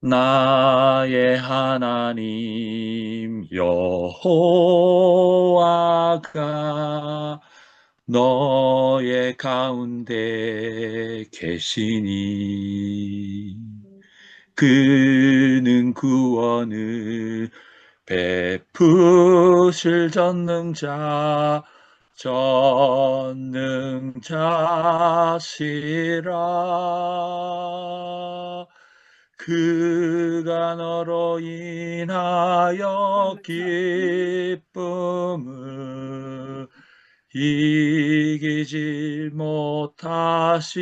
나의 하나님 여호와가 너의 가운데 계시니 그는 구원을 베푸실 전능자 전능자시라 그가 너로 인하여 기쁨을 이기지 못하시며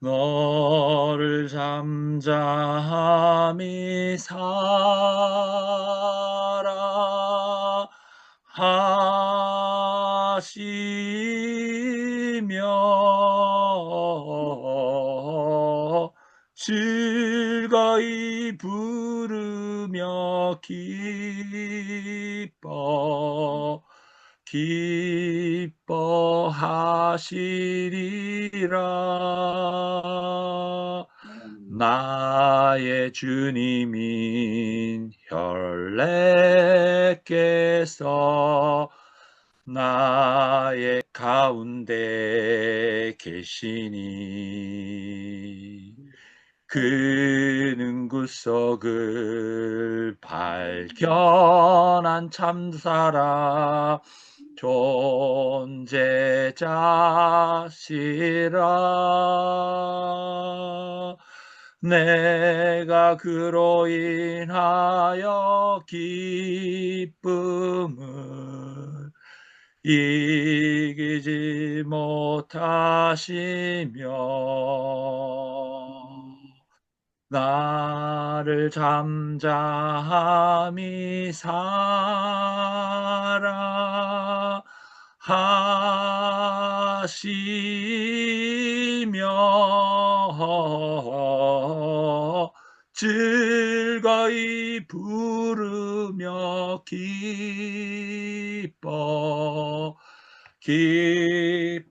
너를 잠잠히 살아 하시며 즐거이 부르며 기뻐 기뻐하시리라. 나의 주님인 혈내께서 나의 가운데 계시니 그는 구석을 발견한 참사라. 존재자시라. 내가 그로 인하여 기쁨을 이기지 못하시며 나를 잠잠히 살아 하시며 즐거이 부르며 기뻐 기뻐하시리라